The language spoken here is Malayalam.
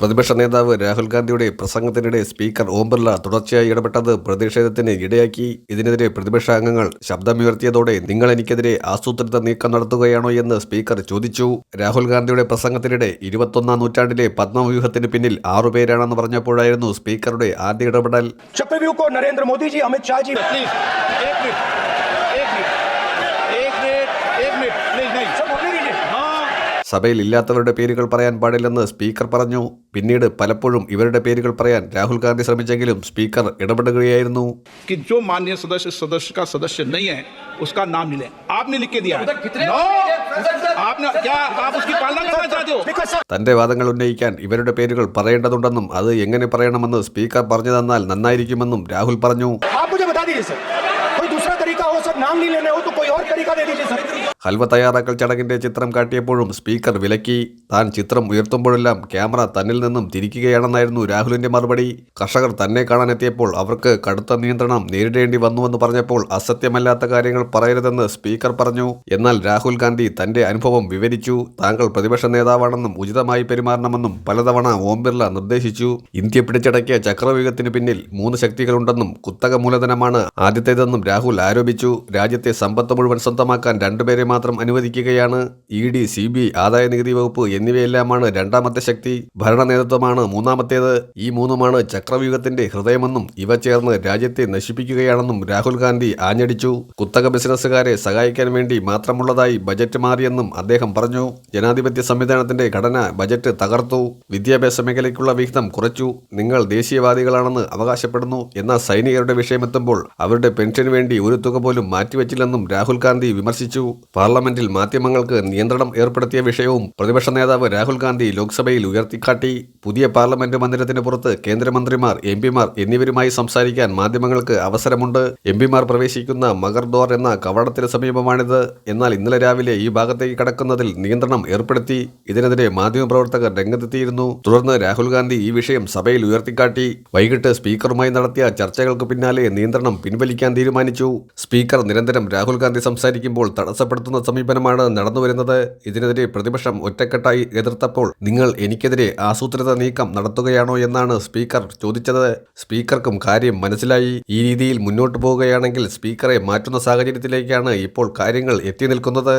പ്രതിപക്ഷ നേതാവ് രാഹുൽ ഗാന്ധിയുടെ പ്രസംഗത്തിനിടെ സ്പീക്കർ ഓം ബിർള തുടർച്ചയായി ഇടപെട്ടത് പ്രതിഷേധത്തിന് ഇടയാക്കി. ഇതിനെതിരെ പ്രതിപക്ഷ അംഗങ്ങൾ ശബ്ദമുയർത്തിയതോടെ നിങ്ങൾ എനിക്കെതിരെ ആസൂത്രിത നീക്കം നടത്തുകയാണോ എന്ന് സ്പീക്കർ ചോദിച്ചു. രാഹുൽ ഗാന്ധിയുടെ പ്രസംഗത്തിനിടെ ഇരുപത്തൊന്നാം നൂറ്റാണ്ടിലെ പത്മവ്യൂഹത്തിന് പിന്നിൽ ആറുപേരാണെന്ന് പറഞ്ഞപ്പോഴായിരുന്നു സ്പീക്കറുടെ ആദ്യ ഇടപെടൽ. സഭയിൽ ഇല്ലാത്തവരുടെ പേരുകൾ പറയാൻ പാടില്ലെന്ന് സ്പീക്കർ പറഞ്ഞു. പിന്നീട് പലപ്പോഴും ഇവരുടെ പേരുകൾ പറയാൻ രാഹുൽ ഗാന്ധി ശ്രമിച്ചെങ്കിലും സ്പീക്കർ ഇടപെടുകയായിരുന്നു. തന്റെ വാദങ്ങൾ ഉന്നയിക്കാൻ ഇവരുടെ പേരുകൾ പറയേണ്ടതുണ്ടെന്നും അത് എങ്ങനെ പറയണമെന്ന് സ്പീക്കർ പറഞ്ഞു തന്നാൽ നന്നായിരിക്കുമെന്നും രാഹുൽ പറഞ്ഞു. बता दीजिए सर कोई दूसरा तरीका हो सर नाम नहीं लेने हो तो कोई और तरीका दे दीजिए सर ഹൽവ തയ്യാറാക്കൽ ചടങ്ങിന്റെ ചിത്രം കാട്ടിയപ്പോഴും സ്പീക്കർ വിലക്കി താൻ ചിത്രം ഉയർത്തുമ്പോഴെല്ലാം ക്യാമറ തന്നിൽ നിന്നും തിരിക്കുകയാണെന്നായിരുന്നു രാഹുലിന്റെ മറുപടി കർഷകർ തന്നെ കാണാനെത്തിയപ്പോൾ അവർക്ക് കടുത്ത നിയന്ത്രണം നേരിടേണ്ടി വന്നുവെന്ന് പറഞ്ഞപ്പോൾ അസത്യമല്ലാത്ത കാര്യങ്ങൾ പറയരുതെന്ന് സ്പീക്കർ പറഞ്ഞു എന്നാൽ രാഹുൽ ഗാന്ധി തന്റെ അനുഭവം വിവരിച്ചു താങ്കൾ പ്രതിപക്ഷ നേതാവാണെന്നും ഉചിതമായി പെരുമാറണമെന്നും പലതവണ ഓം ബിർള നിർദ്ദേശിച്ചു ഇന്ത്യ പിടിച്ചടക്കിയ ചക്രവ്യൂഹത്തിന് പിന്നിൽ മൂന്ന് ശക്തികളുണ്ടെന്നും കുത്തക മൂലധനമാണ് ആദ്യത്തേതെന്നും രാഹുൽ ആരോപിച്ചു. രാജ്യത്തെ സമ്പത്ത് മുഴുവൻ സ്വന്തമാക്കാൻ രണ്ടുപേരെ മാത്രം അനുവദിക്കുകയാണ് ഇ ഡി സി ബി ആദായ നികുതി വകുപ്പ് എന്നിവയെല്ലാമാണ് രണ്ടാമത്തെ ശക്തി. ഭരണ നേതൃത്വമാണ് മൂന്നാമത്തേത്. ഈ മൂന്നുമാണ് ചക്രവ്യൂഹത്തിന്റെ ഹൃദയമെന്നും ഇവ ചേർന്ന് രാജ്യത്തെ നശിപ്പിക്കുകയാണെന്നും രാഹുൽ ഗാന്ധി ആഞ്ഞടിച്ചു. കുത്തക ബിസിനസ്സുകാരെ സഹായിക്കാൻ വേണ്ടി മാത്രമുള്ളതായി ബജറ്റ് മാറിയെന്നും അദ്ദേഹം പറഞ്ഞു. ജനാധിപത്യ സംവിധാനത്തിന്റെ ഘടന ബജറ്റ് തകർത്തു. വിദ്യാഭ്യാസ മേഖലയ്ക്കുള്ള വിഹിതം കുറച്ചു. നിങ്ങൾ ദേശീയവാദികളാണെന്ന് അവകാശപ്പെടുന്നു എന്നാൽ സൈനികരുടെ വിഷയമെത്തുമ്പോൾ അവരുടെ പെൻഷന് വേണ്ടി ഒരു തുക പോലും മാറ്റിവെച്ചില്ലെന്നും രാഹുൽ ഗാന്ധി വിമർശിച്ചു. പാർലമെന്റിൽ മാധ്യമങ്ങൾക്ക് നിയന്ത്രണം ഏർപ്പെടുത്തിയ വിഷയവും പ്രതിപക്ഷ നേതാവ് രാഹുൽ ഗാന്ധി ലോക്സഭയിൽ ഉയർത്തിക്കാട്ടി. പുതിയ പാർലമെന്റ് മന്ദിരത്തിന് പുറത്ത് കേന്ദ്രമന്ത്രിമാർ എം പിമാർ എന്നിവരുമായി സംസാരിക്കാൻ മാധ്യമങ്ങൾക്ക് അവസരമുണ്ട്. എം പിമാർ പ്രവേശിക്കുന്ന മഗർദ്വാർ എന്ന കവാടത്തിന് സമീപമാണിത്. എന്നാൽ ഇന്നലെ രാവിലെ ഈ ഭാഗത്തേക്ക് കടക്കുന്നതിൽ നിയന്ത്രണം ഏർപ്പെടുത്തി. ഇതിനെതിരെ മാധ്യമപ്രവർത്തകർ രംഗത്തെത്തിയിരുന്നു. തുടർന്ന് രാഹുൽ ഗാന്ധി ഈ വിഷയം സഭയിൽ ഉയർത്തിക്കാട്ടി. വൈകിട്ട് സ്പീക്കറുമായി നടത്തിയ ചർച്ചകൾക്ക് പിന്നാലെ നിയന്ത്രണം പിൻവലിക്കാൻ തീരുമാനിച്ചു. സ്പീക്കർ നിരന്തരം രാഹുൽ ഗാന്ധി സംസാരിക്കുമ്പോൾ തടസ്സപ്പെടുത്തുന്ന സമീപനമാണ് നടന്നുവരുന്നത് ഇതിനെതിരെ പ്രതിപക്ഷം ഒറ്റക്കെട്ടായി എതിർത്തപ്പോൾ നിങ്ങൾ എനിക്കെതിരെ ആസൂത്രിത നീക്കം നടത്തുകയാണോ എന്നാണ് സ്പീക്കർ ചോദിച്ചത്. സ്പീക്കർക്കും കാര്യം മനസ്സിലായി. ഈ രീതിയിൽ മുന്നോട്ടു പോവുകയാണെങ്കിൽ സ്പീക്കറെ മാറ്റുന്ന സാഹചര്യത്തിലേക്കാണ് ഇപ്പോൾ കാര്യങ്ങൾ എത്തി നിൽക്കുന്നത്.